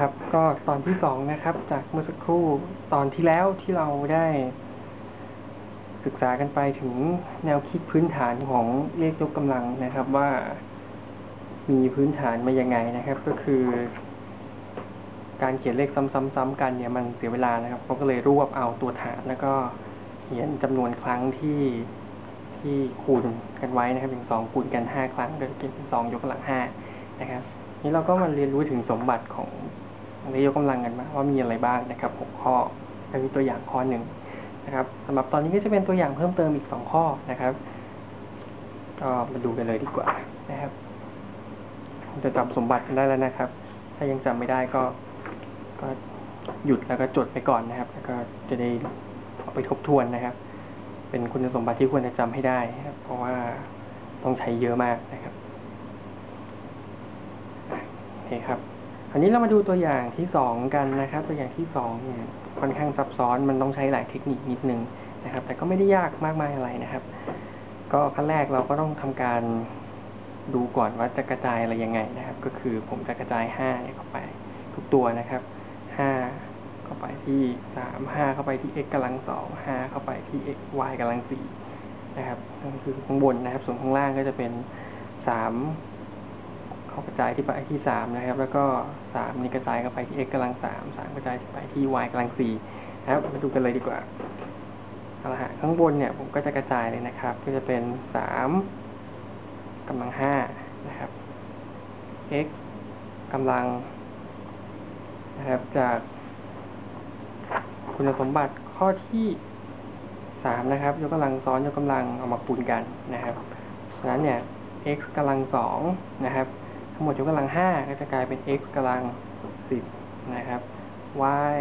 ครับ ก็ตอนที่สองนะครับ จากเมื่อสักครู่ตอนที่แล้วที่เราได้ ศึกษากันไปถึงแนวคิดพื้นฐานของเลขยกกำลังนะครับว่ามีพื้นฐานมายังไงนะครับ ก็คือ การเขียนเลขซ้ำๆๆกันเนี่ยมันเสียเวลานะครับเขาก็เลยรวบเอาตัวฐานแล้วก็เขียนจำนวนครั้งที่ที่คูณกันไว้นะครับเป็นสองคูณกันห้าครั้งโดยเป็นสองยกกำลังห้านะครับนี้เราก็มาเรียนรู้ถึงสมบัติของ เลขยกกำลังกันมาว่ามีอะไรบ้างนะครับหกข้อแล้วมีตัวอย่างข้อหนึ่งนะครับสำหรับตอนนี้ก็จะเป็นตัวอย่างเพิ่มเติมอีกสองข้อนะครับก็มาดูกันเลยดีกว่านะครับจะจำสมบัติกันได้แล้วนะครับ ถ้ายังจำไม่ได้ก็ก็หยุดแล้วก็จดไปก่อนนะครับ แล้วก็จะได้เอาไปทบทวนนะครับ เป็นคุณสมบัติที่ควรจะจำให้ได้ครับ เพราะว่าต้องใช้เยอะมากนะครับโอเคครับ คราวนี้เรามาดูตัวอย่างที่สองกันนะครับ ตัวอย่างที่สองเนี่ยค่อนข้างซับซ้อนมันต้องใช้หลายเทคนิคนิดนึงนะครับ แต่ก็ไม่ได้ยากมากมายอะไรนะครับ ก็ขั้นแรกเราก็ต้องทำการดูก่อนว่าจะกระจายอะไรยังไงนะครับ ก็คือผมจะกระจายห้าเนี่ยเข้าไป ทุกตัวนะครับห้าเข้าไปที่สามห้าเข้าไปที่ x กำลังสองห้าเข้าไปที่ x y กำลังสี่นะครับนั่นคือข้างบนนะครับ ส่วนข้างล่างก็จะเป็นสาม เขากระจายที่ไปที่สามนะครับ แล้วก็สามนี่กระจายเข้าไปที่ x กำลังสามสามกระจายไปที่ y กำลังสี่นะครับมาดูกันเลยดีกว่าเอาละฮะข้างบนเนี่ยผมก็จะกระจายเลยนะครับ ก็จะเป็นสามกำลังห้านะครับ x กำลังนะครับจาก คุณสมบัติข้อที่สามนะครับ ยกกำลังซ้อนยกกำลังเอามาคูณกันนะครับฉะนั้นเนี่ย x กำลังสองนะครับ ทั้งหมดยกกำลังห้าก็จะกลายเป็น x กำลังสิบนะครับ y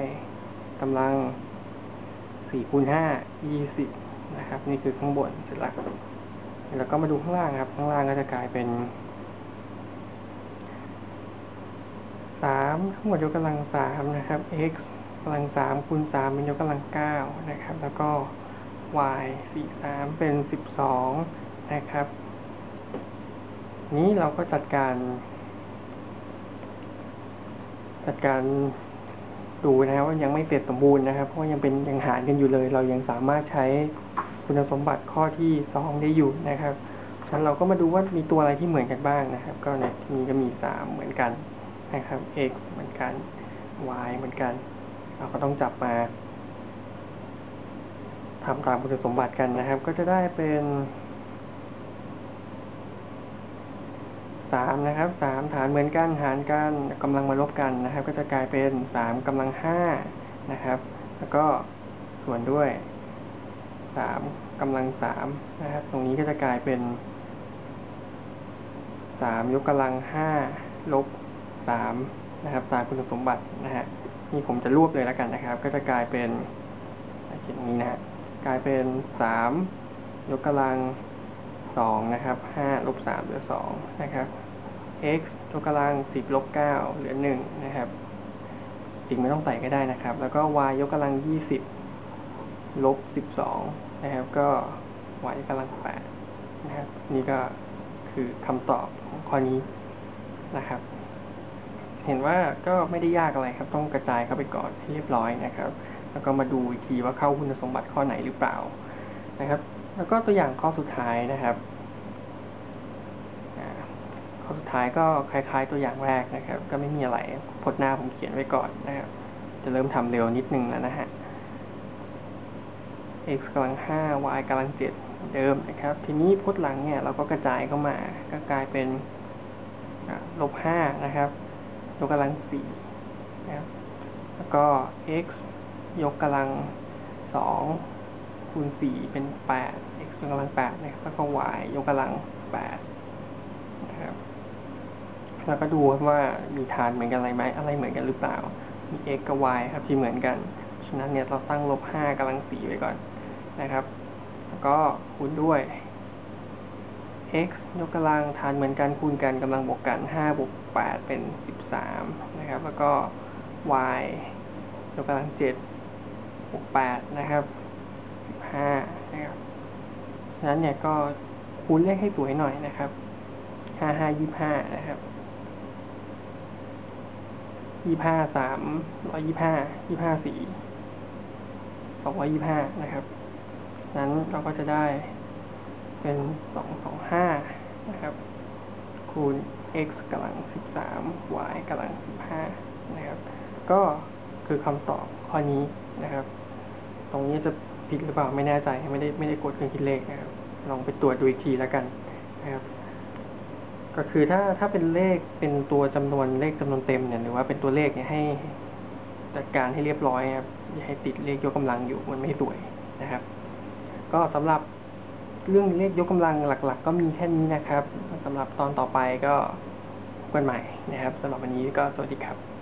กำลังสี่คูณห้ายี่สิบนะครับ นี่คือข้างบนเสร็จแล้วแล้วก็มาดูข้างล่างครับ ข้างล่างก็จะกลายเป็นสามทั้งหมดยกกำลังสามนะครับ x กำลังสามคูณสามเป็นยกกำลังเก้านะครับ แล้วก็ y สี่สามเป็นสิบสองนะครับ นี้เราก็จัดการ จัดการดูนะครับว่ายังไม่เสร็จสมบูรณ์นะครับ เพราะยังเป็นยังหารกันอยู่เลย เรายังสามารถใช้คุณสมบัติข้อที่สองได้อยู่นะครับฉะนั้นเราก็มาดูว่ามีตัวอะไรที่เหมือนกันบ้างนะครับ ก็ในที่นี้ก็มีสามเหมือนกันนะครับ x เหมือนกัน y เหมือนกัน เราก็ต้องจับมาทำตามคุณสมบัติกันนะครับ ก็จะได้เป็น สามนะครับสามฐานเหมือนกันหารกันกำลังมาลบกันนะครับ ก็จะกลายเป็นสามกำลังห้านะครับ แล้วก็ส่วนด้วยสามกำลังสามนะครับ ตรงนี้ก็จะกลายเป็นสามยกกำลังห้าลบสามนะครับตามคุณสมบัตินะฮะนี่ผมจะรวบเลยแล้วกันนะครับ ก็จะกลายเป็นเขียนนี้นะฮะกลายเป็นสามยกกำลัง สองนะครับห้าลบสามเหลือสองนะครับ x ยกกำลังสิบลบเก้าเหลือหนึ่งนะครับจริงไม่ต้องใส่ก็ได้นะครับ แล้วก็ y ยกกำลังยี่สิบลบสิบสองนะครับ ก็ y ยกกำลังแปดนะครับ นี่ก็คือคำตอบของข้อนี้นะครับ เห็นว่าก็ไม่ได้ยากอะไรครับ ต้องกระจายเข้าไปก่อนให้เรียบร้อยนะครับ แล้วก็มาดูอีกทีว่าเข้าคุณสมบัติข้อไหนหรือเปล่านะครับ แล้วก็ตัวอย่างข้อสุดท้ายนะครับข้อสุดท้ายก็คล้าย ๆ ตัวอย่างแรกนะครับ ก็ไม่มีอะไรพจน์หน้าผมเขียนไว้ก่อนนะครับ จะเริ่มทำเร็วนิดนึงแล้วนะฮะ x กำลังห้า y กำลังเจ็ดเดิมนะครับ ทีนี้พจน์หลังเนี่ยเราก็กระจายเข้ามา ก็กลายเป็นลบห้านะครับยกกำลังสี่นะครับ แล้วก็ x ยกกำลังสอง คูณสี่เป็นแปด x ยกกำลังแปดนะครับแล้วก็ y ยกกำลังแปดนะครับแล้วก็ดูว่ามีฐานเหมือนกันอะไรไหมอะไรเหมือนกันหรือเปล่า มี x กับ y ครับที่เหมือนกัน ฉะนั้นเนี่ยเราตั้งลบห้ากำลังสี่ไว้ก่อนนะครับ แล้วก็คูณด้วย x ยกกำลังฐานเหมือนกันคูณกันกำลังบวกกันห้าบวกแปดเป็นสิบสามนะครับ แล้วก็ y ยกกำลังเจ็ดบวกแปดนะครับสิบ ห้านะครับฉะนั้นเนี่ยก็คูณเลขให้สวยหน่อยนะครับห้าห้ายี่ห้านะครับยี่ห้าสามร้อยยี่ห้ายี่ห้าสี่สองร้อยยี่ห้านะครับ นั้นเราก็จะได้เป็นสองสองห้านะครับ คูณ x กำลังสิบสาม y กำลังสิบห้านะครับ ก็คือคำตอบข้อนี้นะครับ ตรงนี้จะ ผิดหรือเปล่าไม่แน่ใจไม่ได้ไม่ได้กดเครื่องคิดเลขนะครับลองไปตรวจดูอีกทีแล้วกันนะครับ ก็คือถ้าถ้าเป็นเลขเป็นตัวจำนวนเลขจำนวนเต็มเนี่ยหรือว่าเป็นตัวเลขเนี่ยให้จัดการให้เรียบร้อยครับอย่าให้ติดเลขยกกำลังอยู่มันไม่สวยนะครับ ก็สำหรับเรื่องเลขยกกำลังหลัก ๆ ก็มีแค่นี้นะครับสำหรับตอนต่อไปก็กันใหม่นะครับสำหรับวันนี้ก็สวัสดีครับ